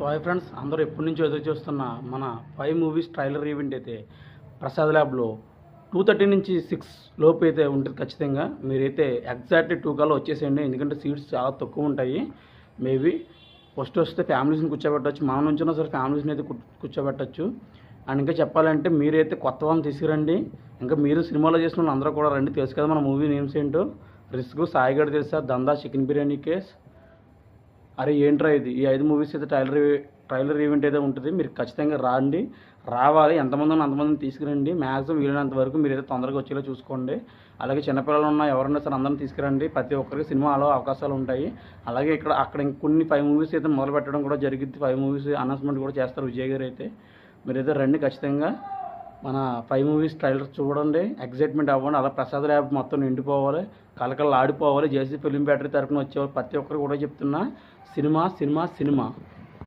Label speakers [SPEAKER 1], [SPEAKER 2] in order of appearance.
[SPEAKER 1] So hi friends అందరూ ఎప్పటి నుంచో ఎదురు చూస్తున్న మన ఫైవ్ మూవీస్ ట్రైలర్ ఈవెంట్ అయితే ప్రసాద్ ల్యాబ్లో టూ థర్టీ నుంచి సిక్స్ లోపు అయితే ఉంటుంది ఖచ్చితంగా. మీరైతే ఎగ్జాక్ట్లీ టూ కల్లా వచ్చేసేయండి ఎందుకంటే సీట్స్ చాలా తక్కువ ఉంటాయి. మేబీ ఫస్ట్ వస్తే ఫ్యామిలీస్ని కూర్చోబెట్టచ్చు మన నుంచినా సరే ఫ్యామిలీస్ని అయితే కూర్చోబెట్టచ్చు. అండ్ ఇంకా చెప్పాలంటే మీరైతే కొత్త వాళ్ళని తీసుకురండి. ఇంకా మీరు సినిమాలో చేసిన వాళ్ళు అందరూ కూడా రండి. తెలుసు కదా మన మూవీ నేమ్స్ ఏంటో. రిస్క్ సాయిగడ్ తెలుసా దందా చికెన్ బిర్యానీ కేస్. అరే ఏంట్రా ఇది? ఈ ఐదు మూవీస్ అయితే ట్రైలర్ ట్రైలర్ ఈవెంట్ అయితే ఉంటుంది మీరు ఖచ్చితంగా రాండి. రావాలి. ఎంతమంది ఉన్నా అంతమందిని తీసుకురండి. మ్యాక్సిమం వీలైనంత వరకు మీరు అయితే తొందరగా వచ్చేలా చూసుకోండి. అలాగే చిన్నపిల్లలు ఉన్న ఎవరైనా సరే అందరిని తీసుకురండి. ప్రతి ఒక్కరికి సినిమాలో అవకాశాలు ఉంటాయి. అలాగే ఇక్కడ అక్కడ ఇంకొన్ని ఫైవ్ మూవీస్ అయితే మొదలు పెట్టడం కూడా జరిగింది ఫైవ్ మూవీస్ అనౌన్స్మెంట్ కూడా చేస్తారు విజయ్ గారు అయితే. మీరైతే రండి ఖచ్చితంగా. మన ఫైవ్ మూవీస్ ట్రైలర్ చూడండి ఎగ్జైట్మెంట్ అవ్వండి అలా ప్రసాద్ ల్యాబ్ మొత్తం నిండిపోవాలి కలకలు ఆడిపోవాలి జేసీ ఫిలిం బ్యాటరీ తరఫున వచ్చే ప్రతి ఒక్కరు కూడా చెప్తున్నా సినిమా సినిమా సినిమా.